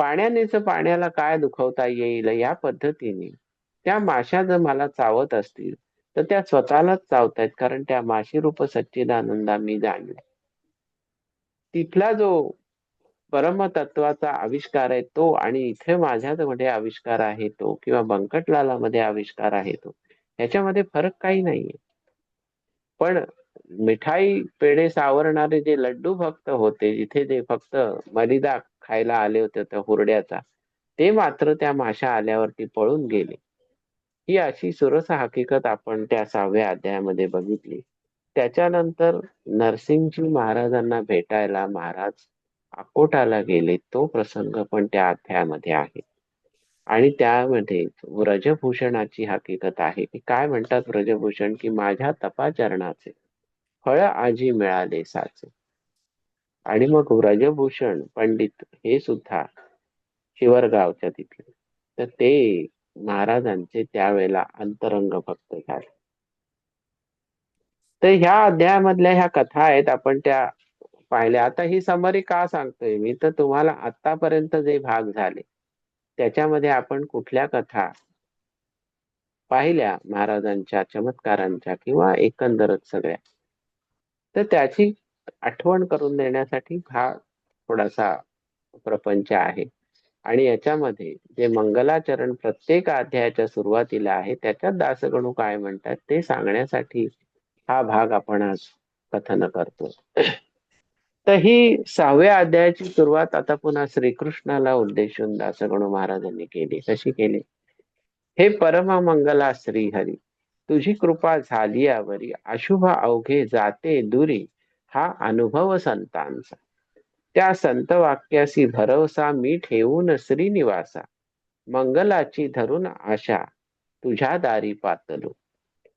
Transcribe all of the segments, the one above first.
पाण्यानेच पाण्याला काय दुखवता येईल या पद्धतीने. त्या माश्या जर मला चावत असतील तर त्या स्वतःलाच चावतायत कारण त्या माशी रूप सच्चिदानंदा मी जाणले. तिथला जो परमतत्वाचा आविष्कार आहे तो आणि इथे माझ्यामध्ये आविष्कार आहे तो किंवा बंकटलाला मध्ये आविष्कार आहे तो ह्याच्यामध्ये फरक काही नाहीये. पण मिठाई पेढे सावरणारे जे लड्डू भक्त होते जिथे जे फक्त मलिदा खायला आले होते त्या हुरड्याचा. ते मात्र त्या माशा आल्यावरती पळून गेले. ही अशी सुरस हकीकत आपण त्या सहाव्या अध्यायामध्ये बघितली. त्याच्यानंतर नरसिंहजी महाराजांना भेटायला महाराज अकोटाला गेले. तो प्रसंग पण त्या अध्यायामध्ये आहे. आणि त्यामध्ये व्रजभूषणाची हकीकत आहे की काय म्हणतात व्रजभूषण? की माझ्या तपाचरणाचे फळ आजी मिळाले साचे. आणि मग व्रजभूषण पंडित हे सुद्धा शिवरगावच्या तिथले. तर ते महाराजांचे त्यावेळेला अंतरंग भक्त झाले. तर ह्या अध्यायामधल्या ह्या कथा आहेत आपण त्या पाहिल्या. आता ही समरी का सांगतोय मी? तर तुम्हाला आतापर्यंत जे भाग झाले त्याच्यामध्ये आपण कुठल्या कथा पाहिल्या? महाराजांच्या चमत्कारांच्या किंवा एकंदरच सगळ्या? तर त्याची आठवण करून देण्यासाठी हा थोडासा प्रपंच आहे. आणि याच्यामध्ये जे मंगलाचरण प्रत्येक अध्यायाच्या सुरुवातीला आहे त्याच्यात दासगणू काय म्हणतात ते सांगण्यासाठी हा भाग आपण आज कथन करतो. तर ही सहाव्या अध्यायाची सुरुवात आता पुन्हा श्रीकृष्णाला उद्देशून दासगणू महाराजांनी केली. कशी केली? हे परमा मंगला श्रीहरी तुझी कृपा झाली यावरी अशुभ अवघे जाते दुरी हा अनुभव संतांचा. त्या संत वाक्याशी भरवसा मी ठेवून श्रीनिवासा. मंगलाची धरून आशा तुझ्या दारी पातलो.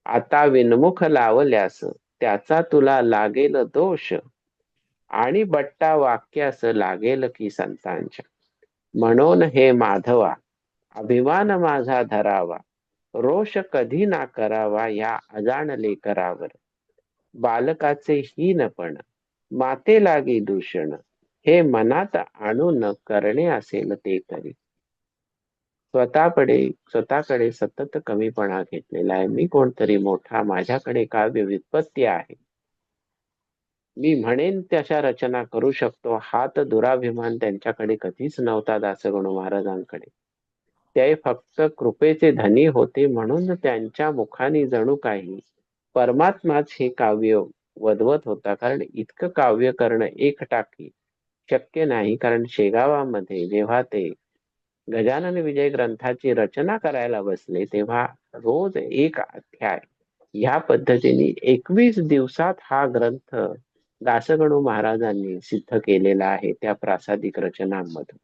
आता विनमुख लावल्यास त्याचा तुला लागेल दोष. आणि बट्टा वाक्यास लागेल की संतांच्या. म्हणून हे माधवा अभिमान माझा धरावा. रोष कधी ना करावा या अजाणले करावर बालकाचे हीनपण माते लागे दूषण हे मनात आणून करणे असेल ते तरी. स्वतःकडे स्वतःकडे सतत कमीपणा घेतलेला आहे. मी कोणतरी मोठा माझ्याकडे काव्य व्युत्पत्ती आहे? मी म्हणेन तशा रचना करू शकतो. हात दुराभिमान त्यांच्याकडे कधीच नव्हता दासगुण महाराजांकडे. ते फक्त कृपेचे धनी होते म्हणून त्यांच्या मुखाने जणू काही परमात्माच हे काव्य वधवत होता. कारण इतकं काव्य करणं एक टाकी शक्य नाही. कारण शेगावामध्ये जेव्हा ते गजानन विजय ग्रंथाची रचना करायला बसले तेव्हा रोज एक अध्याय ह्या पद्धतीने एकवीस दिवसात हा ग्रंथ दासगणू महाराजांनी सिद्ध केलेला आहे त्या प्रासादिक रचनांमधून.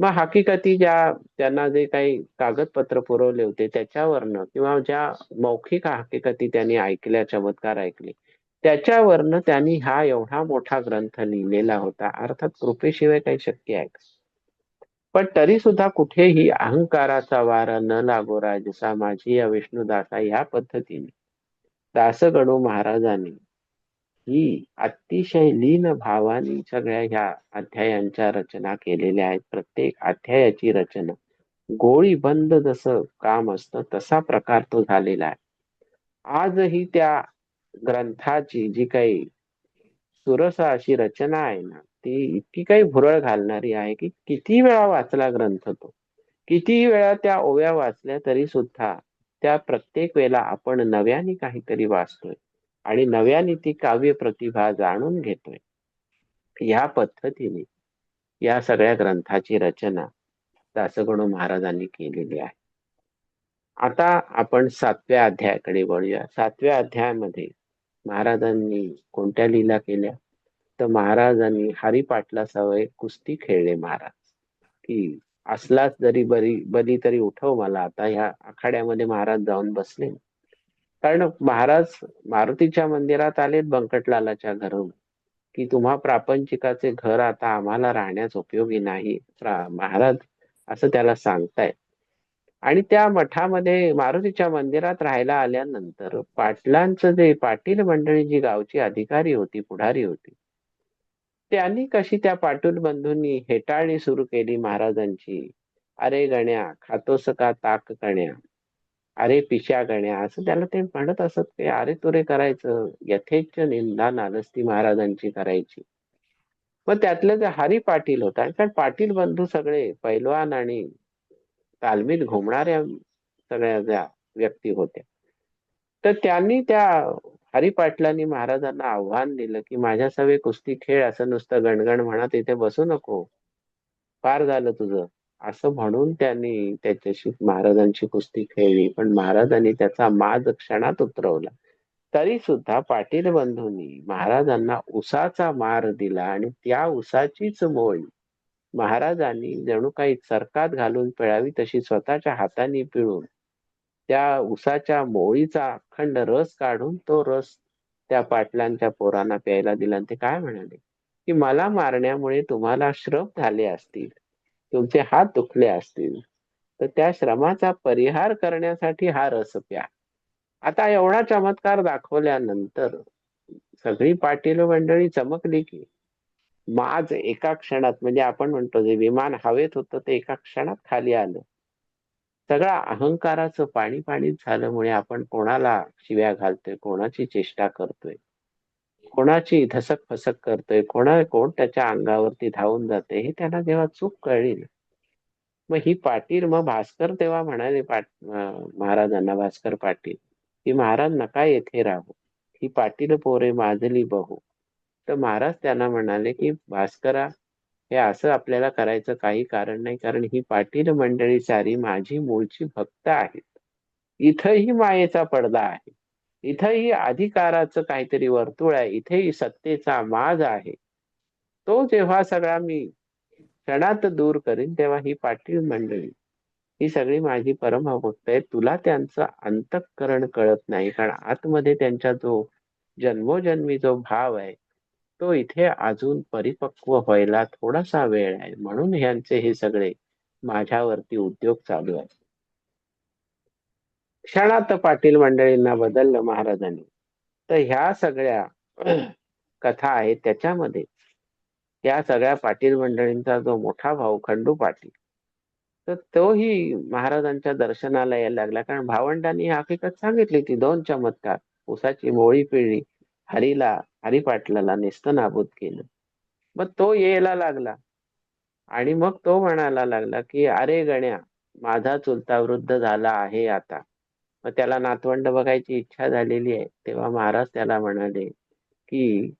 मग हकीकती ज्या त्यांना जे काही कागदपत्र पुरवले होते त्याच्यावरनं किंवा ज्या मौखिक हकीकती त्यांनी ऐकल्या चमत्कार ऐकले त्याच्यावरनं त्यांनी हा एवढा मोठा ग्रंथ लिहिलेला होता. अर्थात कृपेशिवाय काही शक्य आहे पण तरी सुद्धा कुठेही अहंकाराचा वारा न लागो राजसा माझी या विष्णुदासा ह्या पद्धतीने. दासगणू महाराजांनी ही अतिशय लीन भावाने सगळ्या ह्या अध्यायांच्या रचना केलेल्या आहेत. प्रत्येक अध्यायाची रचना. गोळी बंद जसं काम असतं तसा प्रकार तो झालेला आहे. आजही त्या ग्रंथाची जी काही सुरसा अशी रचना आहे ना ती इतकी काही भुरळ घालणारी आहे की किती वेळा वाचला ग्रंथ तो? किती वेळा त्या ओव्या वाचल्या तरी सुद्धा त्या प्रत्येक वेळेला आपण नव्याने काहीतरी वाचतोय. आणि नव्याने ती काव्य प्रतिभा जाणून घेतोय. या पद्धतीने या सगळ्या ग्रंथाची रचना दासगणू महाराजांनी केलेली आहे. आता आपण सातव्या अध्यायाकडे वळूया. सातव्या अध्यायामध्ये महाराजांनी कोणत्या लीला केल्या? तर महाराजांनी हरिपाटला सवय कुस्ती खेळले महाराज. की असलाच जरी बरी बली तरी उठव मला. आता ह्या आखाड्यामध्ये महाराज जाऊन बसले. कारण महाराज मारुतीच्या मंदिरात आलेत बंकटलालाच्या घरून. की तुम्हा प्रापंचिकाचे घर आता आम्हाला राहण्यास उपयोगी नाही. महाराज असं त्याला सांगतायत. आणि त्या मठामध्ये मारुतीच्या मंदिरात राहायला आल्यानंतर पाटलांचं जे पाटील मंडळी जी गावची अधिकारी होती पुढारी होती त्यांनी कशी त्या पाटील बंधूंनी हेटाळणी सुरू केली महाराजांची? अरे गण्या खातोस का ताक कण्या. अरे पिशा गण्या असं त्याला ते म्हणत असत ते अरे तुरे करायचं? यथेच्छ निंदा नालस्ती महाराजांची करायची. मग त्यातलं ते हरी पाटील होता. कारण पाटील बंधू सगळे पैलवान आणि तालमीत घुमणाऱ्या सगळ्या ज्या व्यक्ती होत्या. तर त्यांनी त्या हरी पाटलांनी महाराजांना आव्हान दिलं की माझ्या सवे कुस्ती खेळ असं नुसतं गणगण म्हणा तिथे बसू नको. फार झालं तुझं. असं म्हणून त्यांनी त्याच्याशी महाराजांची कुस्ती खेळली. पण महाराजांनी त्याचा माज क्षणात उतरवला. तरी सुद्धा पाटील बंधूंनी महाराजांना उसाचा मार दिला आणि त्या उसाचीच मोळी महाराजांनी जणू काही सरकात घालून पिळावी तशी स्वतःच्या हाताने पिळून त्या उसाच्या मोळीचा अखंड रस काढून तो रस त्या पाटलांच्या पोरांना प्यायला दिला. आणि ते काय म्हणाले? की मला मारण्यामुळे तुम्हाला श्रम झाले असतील. तुमचे हात दुखले असतील तर त्या श्रमाचा परिहार करण्यासाठी हा रस प्या. आता एवढा चमत्कार दाखवल्यानंतर सगळी पाटील मंडळी चमकली की माज एका क्षणात म्हणजे आपण म्हणतो जे विमान हवेत होतं ते एका क्षणात खाली आलं. सगळा अहंकाराचं पाणी पाणीच झाल्यामुळे आपण कोणाला शिव्या घालतोय कोणाची चेष्टा करतोय? कोणाची धसक फसक करतोय कोणा कोण त्याच्या अंगावरती धावून जाते हे त्यांना जेव्हा चूक कळली मग ही पाटील मग भास्कर तेव्हा म्हणाले पाट महाराजांना भास्कर पाटील की महाराज नका येथे राहू ही पाटील पोरे माजली बहू. तर महाराज त्यांना म्हणाले की भास्करा हे असं आपल्याला करायचं काही कारण नाही कारण ही पाटील मंडळी सारी माझी मूळची भक्त आहेत. इथंही मायेचा पडदा आहे. इथंही अधिकाराचं काहीतरी वर्तुळ आहे. इथेही सत्तेचा माज आहे. तो जेव्हा सगळा मी क्षणात दूर करीन तेव्हा ही पाटील मंडळी ही सगळी माझी परमभक्त आहे तुला त्यांचं अंतःकरण कळत नाही कारण आतमध्ये त्यांचा जो जन्मोजन्मी जो भाव आहे तो इथे अजून परिपक्व व्हायला थोडासा वेळ आहे. म्हणून ह्यांचे हे सगळे माझ्यावरती उद्योग चालू आहेत. क्षणात पाटील मंडळींना बदललं महाराजांनी. तर ह्या सगळ्या कथा आहेत त्याच्यामध्ये. त्या सगळ्या पाटील मंडळींचा जो मोठा भाऊ खंडू पाटील तर तोही महाराजांच्या दर्शनाला यायला लागला. कारण भावंडांनी हकीकत सांगितली ती दोन चमत्कार. उसाची मोळी पिळली हरीला हरिपाटलाला नेस्त नाबूद केलं. मग तो यायला लागला. आणि मग तो म्हणायला लागला की अरे गण्या माझा चुलता वृद्ध झाला आहे आता. मग त्याला नातवंड बघायची इच्छा झालेली आहे तेव्हा महाराज त्याला म्हणाले की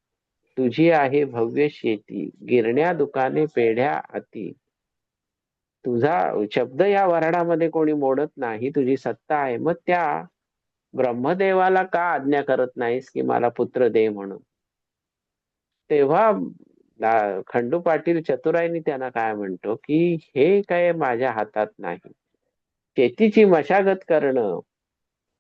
तुझी आहे भव्य शेती गिरण्या दुकाने पेढ्या अति. तुझा शब्द या वर्णामध्ये कोणी मोडत नाही तुझी सत्ता आहे. मग त्या ब्रह्मदेवाला का आज्ञा करत नाहीस की मला पुत्र दे म्हणून? तेव्हा खंडू पाटील चतुराईनी त्यांना काय म्हणतो की हे काय माझ्या हातात नाही. शेतीची मशागत करणं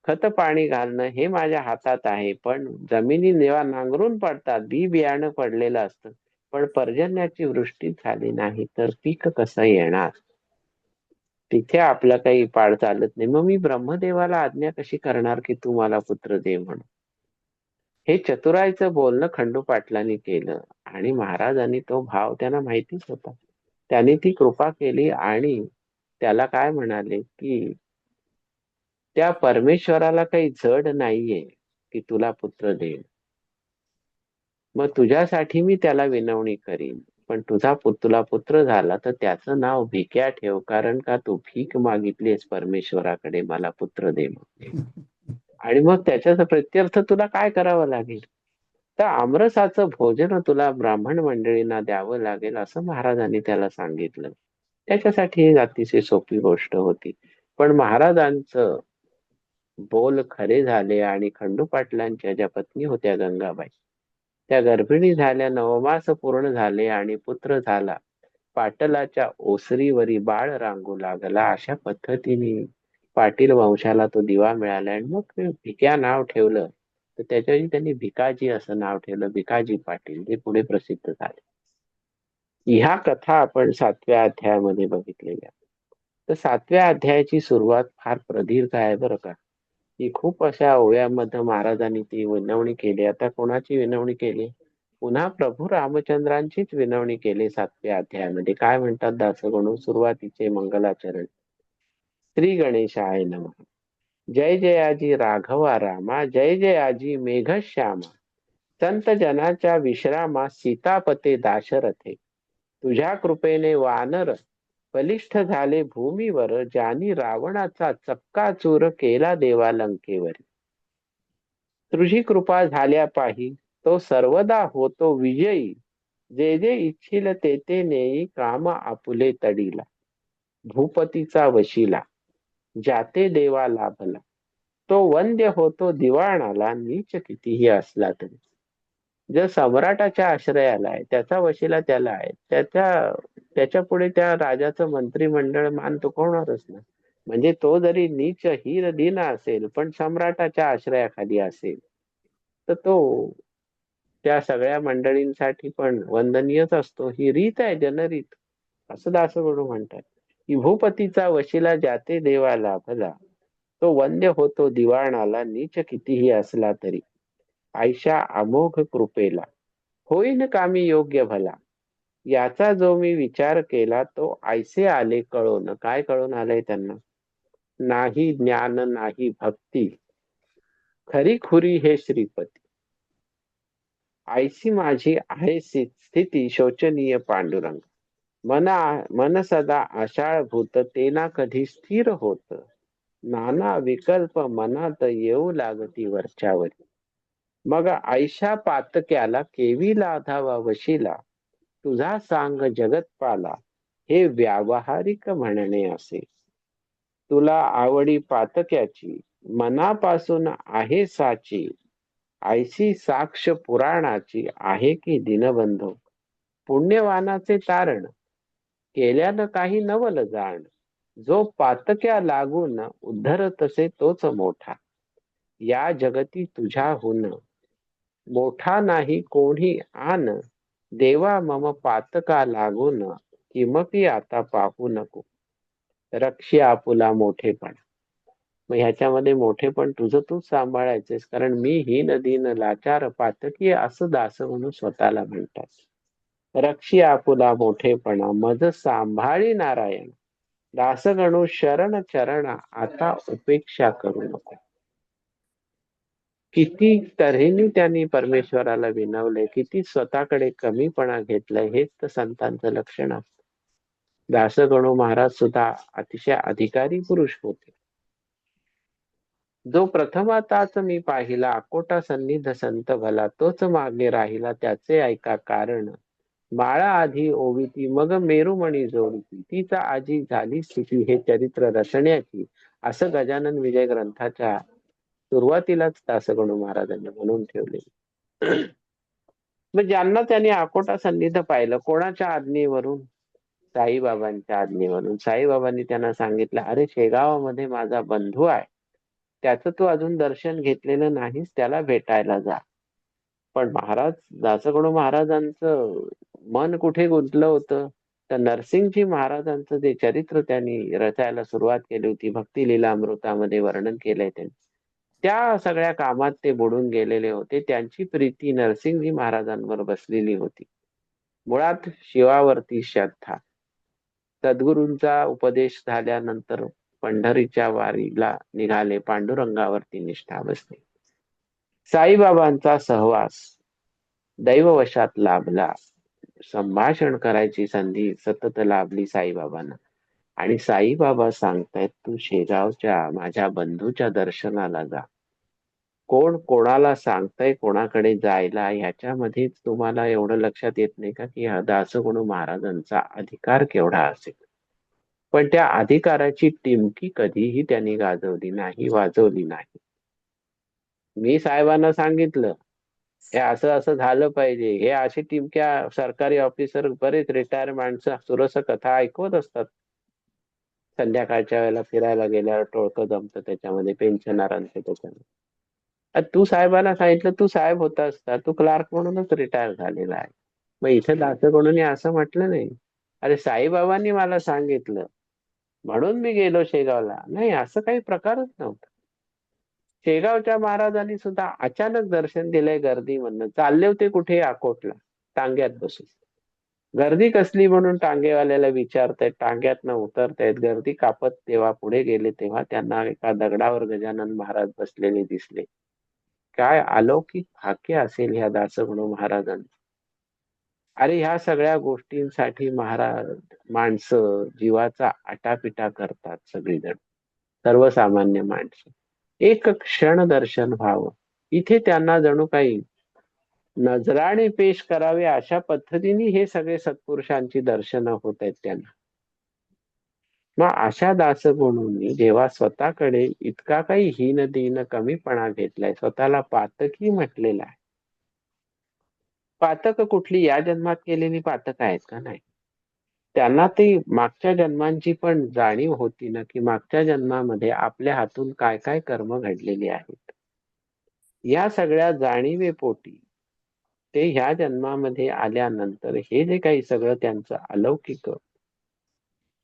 खत पाणी घालणं हे माझ्या हातात आहे पण जमिनी जेव्हा नांगरून पडतात बी बियाणं पडलेलं असतं पण पर्जन्याची वृष्टी झाली नाही तर पीक कसं येणार? तिथे आपलं काही पाड चालत नाही. मग मी ब्रह्मदेवाला आज्ञा कशी करणार की तू मला पुत्र दे म्हणून? हे चतुराईचं बोलणं खंडू पाटलांनी केलं आणि महाराजांनी तो भाव त्यांना माहितीच होता. त्यांनी ती कृपा केली आणि त्याला काय म्हणाले की त्या परमेश्वराला काही जड नाहीये की तुला पुत्र देईल. मग तुझ्यासाठी मी त्याला विनवणी करीन पण तुझा तुला पुत्र झाला तर त्याचं नाव भिक्या ठेव कारण का तू भीक मागितलीस परमेश्वराकडे मला पुत्र दे आणि मग त्याच्याचा प्रत्यर्थ तुला काय करावं लागेल? तर आमरसाचं भोजन तुला ब्राह्मण मंडळींना द्यावं लागेल असं महाराजांनी त्याला सांगितलं. त्याच्यासाठी ही अतिशय सोपी गोष्ट होती. पण महाराजांचं बोल खरे झाले आणि खंडू पाटलांच्या ज्या पत्नी होत्या गंगाबाई. त्या गर्भिणी झाल्या नवमास पूर्ण झाले आणि पुत्र झाला. पाटलाच्या ओसरीवरी बाळ रांगू लागला अशा पद्धतीने. पाटील वंशाला तो दिवा मिळाला आणि मग भिक्या नाव ठेवलं. तर त्याच्याऐवजी त्यांनी भिकाजी असं नाव ठेवलं. भिकाजी पाटील जे पुढे प्रसिद्ध झाले. ह्या कथा आपण सातव्या अध्यायामध्ये बघितलेल्या. तर सातव्या अध्यायाची सुरुवात फार प्रदीर्घ आहे बरं का. की खूप अशा ओव्यामध्ये महाराजांनी ती विनवणी केली. आता कोणाची विनवणी केली? पुन्हा प्रभू रामचंद्रांचीच विनवणी केली सातव्या अध्यायामध्ये. काय म्हणतात दासगणू? सुरुवातीचे मंगलाचरण. श्री गणेशाय नम. जय जयाजी राघवा रामा जय जयाजी मेघश्यामा. संत जनाच्या विश्रामा सीतापते दाशरथे. तुझ्या कृपेने वानर बलिष्ठ झाले भूमीवर ज्यानी रावणाचा चक्काचूर केला देवा लंकेवर तुझी कृपा झाल्या पाही तो सर्वदा होतो विजयी. जे जे इच्छिल ते ते नेई काम आपुले तडीला. भूपतीचा वशिला. जाते देवा लाभला. तो वंद्य होतो दिवाणाला. नीच कितीही असला तरी. जर सम्राटाच्या आश्रयाला आहे त्याचा वशिला त्याला आहे त्याच्या त्याच्या पुढे त्या राजाचं मंत्रिमंडळ मान तुकवणारच ना म्हणजे तो जरी नीच हीर दिना असेल पण सम्राटाच्या आश्रयाखाली असेल तर तो त्या सगळ्या मंडळींसाठी पण वंदनीयच असतो. ही रीत आहे जनरीत. असं दासगुरू म्हणतात. की भूपतीचा वशिला जाते देवाला भला. तो वंद्य होतो दिवाणाला नीच कितीही असला तरी. आयशा अमोघ कृपेला. होईन कामी योग्य भला. याचा जो मी विचार केला तो आयसे आले कळून. काय कळून आलंय त्यांना? नाही ज्ञान नाही भक्ती. खरी खुरी हे श्रीपती. आयसी माझी आहे स्थिती शोचनीय पांडुरंग. मना मन सदा आषाळ भूत तेना कधी स्थिर होत. नाना विकल्प मनात येऊ लागती वरच्यावरी. मग आयशा पातक्याला केवी लाधावा वशिला? तुझा सांग जगतपाला हे व्यावहारिक म्हणणे असे. तुला आवडी पातक्याची मनापासून आहे साची आयशी साक्ष पुराणाची आहे की दिनबंधू? पुण्यवानाचे तारण केल्यानं काही नवल जाण जो पातक्या लागून उद्धर तसे तोच मोठा. या जगती तुझ्याहून मोठा नाही कोणी आन देवा मम पातका लागून किमपी आता पाहू नको. रक्षी आपुला मोठेपण. मग ह्याच्यामध्ये मोठेपण तुझं तूच सांभाळायचेस कारण मी ही नदीन लाचार पातकी असं दास म्हणून स्वतःला म्हणतात. रक्षी आपुला मोठेपणा मज सांभाळी नारायण. दासगणू शरण चरणा आता उपेक्षा करू नको. किती तऱ्हेने त्यांनी परमेश्वराला विनवलंय किती स्वतःकडे कमीपणा घेतलाय हेच तर संतांचं लक्षण असत दासगणू महाराज सुद्धा अतिशय अधिकारी पुरुष होते. जो प्रथमाताच मी पाहिला अकोटा सन्निध संत भला तोच मागे राहिला त्याचे ऐका कारण. माळा आधी ओविती मग मेरुमणी जोडती. तिचा आजी झाली स्थिती हे चरित्र रचण्याची असं गजानन विजय ग्रंथाच्या सुरुवातीलाच दासगणू महाराजांनी म्हणून ठेवले. मग ज्यांना त्यांनी आकोटा सन्निध पाहिलं कोणाच्या आज्ञेवरून? साईबाबांच्या आज्ञेवरून. साईबाबांनी त्यांना सांगितलं अरे शेगावामध्ये माझा बंधू आहे. त्याचं तू अजून दर्शन घेतलेलं नाहीस त्याला भेटायला जा. पण महाराज दासगणू महाराजांचं मन कुठे गुंतलं होतं? तर नरसिंगजी महाराजांचं जे चरित्र त्यांनी रचायला सुरुवात केली होती भक्ती लीला अमृतामध्ये वर्णन केलंय त्यांनी. त्या सगळ्या कामात ते बुडून गेलेले होते. त्यांची प्रीती नरसिंगजी महाराजांवर बसलेली होती. मुळात शिवावरती श्रद्धा. सद्गुरूंचा उपदेश झाल्यानंतर पंढरीच्या वारीला निघाले पांडुरंगावरती निष्ठा बसली. साईबाबांचा सहवास दैववशात लाभला. संभाषण करायची संधी सतत लाभली साईबाबांना. आणि साईबाबा सांगतायत तू शेगावच्या माझ्या बंधूच्या दर्शनाला जा. कोण कोणाला सांगताय कोणाकडे जायला ह्याच्यामध्येच तुम्हाला एवढं लक्षात येत नाही का की दासगुणू महाराजांचा अधिकार केवढा असेल? पण त्या अधिकाराची टिमकी कधीही त्यांनी गाजवली नाही वाजवली नाही. मी साहेबांना सांगितलं हे असं असं झालं पाहिजे. हे अशी टिमक्या सरकारी ऑफिसर बरेच रिटायर माणसं सुरस कथा ऐकवत असतात. संध्याकाळच्या वेळेला फिरायला गेल्यावर टोळकं जमतं त्याच्यामध्ये पेन्शनरांचं त्याच्यामध्ये. तू साहेबांना सांगितलं तू साहेब होता असता तू क्लार्क म्हणूनच रिटायर झालेला आहे. मग इथे दासगणूने असं म्हटलं नाही. अरे साईबाबांनी मला सांगितलं. म्हणून मी गेलो शेगावला. नाही असं काही प्रकारच नव्हता. शेगावच्या महाराजांनी सुद्धा अचानक दर्शन दिलंय गर्दी म्हणणं. चालले होते कुठे? अकोटला. टांग्यात बसून. गर्दी कसली म्हणून टांगेवाल्याला विचारतायत टांग्यातनं उतरतायत. गर्दी कापत तेव्हा पुढे गेले तेव्हा त्यांना एका दगडावर गजानन महाराज बसलेले दिसले. काय अलौकिक भाग्य असेल ह्या दासगणू महाराजांचं अरे ह्या सगळ्या गोष्टींसाठी महाराज माणसं जीवाचा आटापिटा करतात सगळीजण. सर्वसामान्य माणसं. एक क्षण दर्शन व्हावं. इथे त्यांना जणू काही नजराने पेश करावे अशा पद्धतीने हे सगळे सत्पुरुषांची दर्शन होत आहेत त्यांना. मग अशा दासगुणूंनी जेव्हा स्वतःकडे इतका काही हीन दीन कमीपणा घेतलाय स्वतःला पातकी म्हटलेला आहे. पातक कुठली? या जन्मात केलेली पातक आहेत का नाही? त्यांना ते मागच्या जन्मांची पण जाणीव होती ना की मागच्या जन्मामध्ये आपल्या हातून काय काय कर्म घडलेली आहेत? या सगळ्या जाणीवेपोटी ते ह्या जन्मामध्ये आल्यानंतर हे जे काही सगळं त्यांचं अलौकिक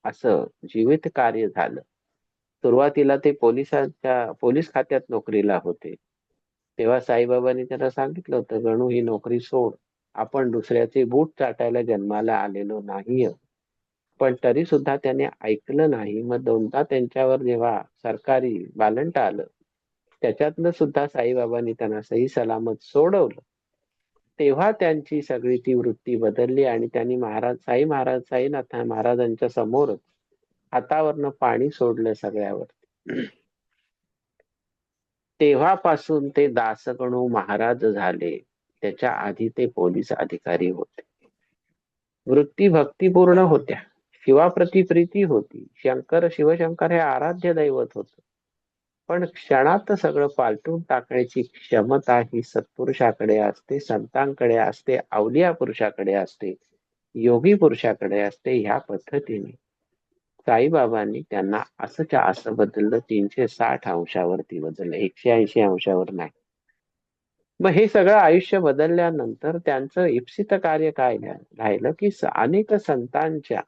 असं जीवित कार्य झालं. सुरुवातीला ते पोलिसांच्या पोलीस खात्यात नोकरीला होते. तेव्हा साईबाबांनी त्याला सांगितलं होतं गणू ही नोकरी सोड. आपण दुसऱ्याचे बूट चाटायला जन्माला आलेलो नाही पण तरी सुद्धा त्याने ऐकलं नाही. मग दोनदा त्यांच्यावर जेव्हा सरकारी बालंट आलं त्याच्यातनं सुद्धा साईबाबांनी त्यांना सही सलामत सोडवलं. तेव्हा त्यांची सगळी ती वृत्ती बदलली आणि त्यांनी महाराज साई महाराज साईनाथ महाराजांच्या समोरच हातावरनं पाणी सोडलं सगळ्यावरती. तेव्हापासून ते दासगणू महाराज झाले. त्याच्या आधी ते पोलीस अधिकारी होते. वृत्ती भक्तीपूर्ण होत्या. शिवाप्रती प्रीती होती. शंकर शिवशंकर हे आराध्य दैवत होतं. पण क्षणात सगळं पालटून टाकण्याची क्षमता ही सत्पुरुषाकडे असते संतांकडे असते अवलिया पुरुषाकडे असते योगी पुरुषाकडे असते ह्या पद्धतीने. साईबाबांनी त्यांना असंच्या असं बदललं तीनशे साठ अंशावरती बदललं एकशे ऐंशी अंशावर नाही. मग हे सगळं आयुष्य बदलल्यानंतर त्यांचं इप्सित कार्य काय राहिलं की अनेक संतांच्या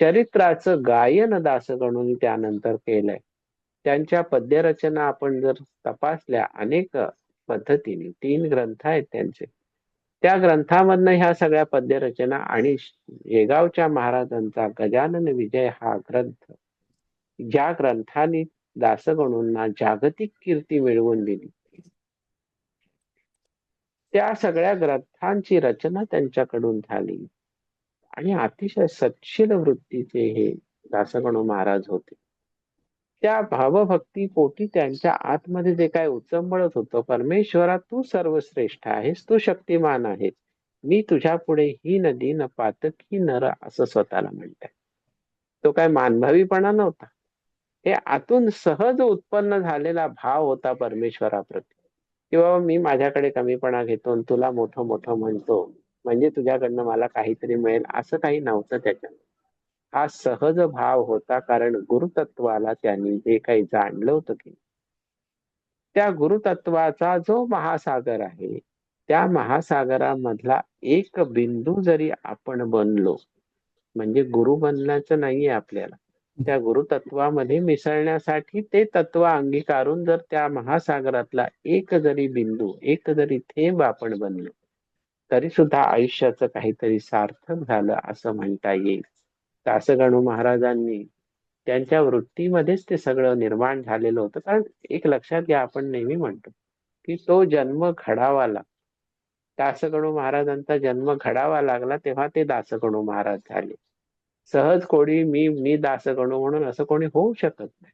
चरित्राचं गायन दासगणून त्यानंतर केलंय. त्यांच्या पद्यरचना आपण जर तपासल्या अनेक पद्धतीने तीन ग्रंथ आहेत त्यांचे. त्या ग्रंथामधनं ह्या सगळ्या पद्यरचना आणि येगावच्या महाराजांचा गजानन विजय हा ग्रंथ ज्या ग्रंथाने दासगणूंना जागतिक कीर्ती मिळवून दिली. त्या सगळ्या ग्रंथांची रचना त्यांच्याकडून झाली. आणि अतिशय सच्छील वृत्तीचे हे दासगणू महाराज होते. त्या भावभक्ती पोटी त्यांच्या आतमध्ये जे काय उचंबळत होतं परमेश्वरा तू सर्वश्रेष्ठ आहेस तू शक्तिमान आहेस. मी तुझ्या पुढे ही नदी न पातकी नर असं स्वतःला म्हणताय तो काय मानभावीपणा नव्हता. हे आतून सहज उत्पन्न झालेला भाव होता परमेश्वराप्रती. किंवा मी माझ्याकडे कमीपणा घेतो आणि तुला मोठं मोठं म्हणतो. म्हणजे तुझ्याकडनं मला काहीतरी मिळेल असं काही नव्हतं त्याच्यात. हा सहज भाव होता कारण गुरुतत्वाला त्यांनी जे काही जाणलं होतं की. त्या गुरुतत्वाचा जो महासागर आहे त्या महासागरामधला एक बिंदू जरी आपण बनलो म्हणजे गुरु बनण्याचं नाहीये आपल्याला. त्या गुरुतत्वामध्ये मिसळण्यासाठी ते तत्व अंगीकारून जर त्या महासागरातला एक जरी बिंदू एक जरी थेंब आपण बनलो तरी सुद्धा आयुष्याचं काहीतरी सार्थक झालं असं म्हणता येईल. कासगणू महाराजांनी त्यांच्या वृत्तीमध्येच ते सगळं निर्माण झालेलं होतं. कारण एक लक्षात घ्या आपण नेहमी म्हणतो की तो जन्म घडावाला दासगणू महाराजांचा जन्म घडावा लागला तेव्हा ते दासगणू महाराज झाले. सहज कोणी मी मी दासगणू म्हणून असं कोणी होऊ शकत नाही.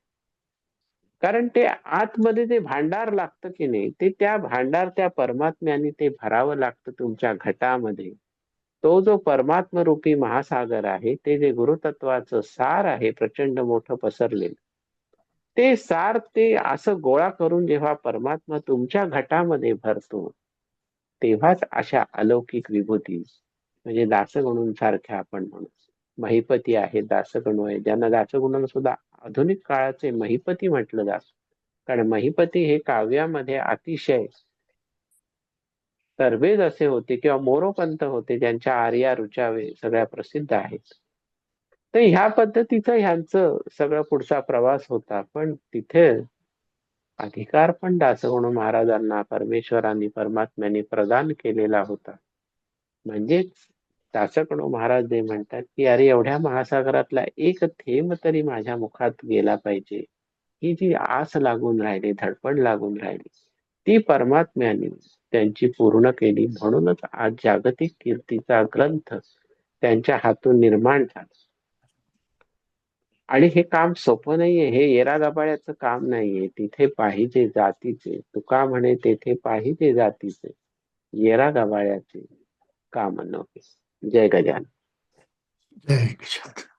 कारण ते आतमध्ये ते भांडार लागतं की नाही ते त्या भांडार त्या परमात्म्याने ते भरावं लागतं तुमच्या घटामध्ये. तो जो परमात्म रूपी महासागर आहे ते जे गुरुतत्वाचं सार आहे प्रचंड मोठं पसरलेलं ते सार ते असं गोळा करून जेव्हा परमात्मा तुमच्या घटामध्ये भरतो तेव्हाच अशा अलौकिक विभूती म्हणजे दासगणूं सारख्या आपण म्हणू. महिपती आहे दासगणू आहे ज्यांना दासगुणांना सुद्धा आधुनिक काळाचे महिपती म्हटलं जात. कारण महिपती हे काव्यामध्ये अतिशय तरबेज असे होते किंवा मोरोपंत होते ज्यांच्या आर्या रुचावे सगळ्या प्रसिद्ध आहेत. तर ह्या पद्धतीचा ह्यांचं सगळं पुढचा प्रवास होता. पण तिथे अधिकार पण दासगुण महाराजांना परमेश्वरांनी परमात्म्याने प्रदान केलेला होता. म्हणजेच दासगणू महाराज जे म्हणतात की अरे एवढ्या महासागरातला एक थेंब तरी माझ्या मुखात गेला पाहिजे. ही जी आस लागून राहिली धडपड लागून राहिली ती परमात्म्याने त्यांची पूर्ण केली. म्हणूनच आज जागतिक कीर्तीचा ग्रंथ त्यांच्या हातून निर्माण झाला. आणि हे काम सोपं नाहीये. हे येरा गबाळ्याचं काम नाहीये. तिथे पाहिजे जातीचे. तुका म्हणे तेथे पाहिजे जातीचे. येरा गबाळ्याचे काम नव्हे. जय गजान जय गजान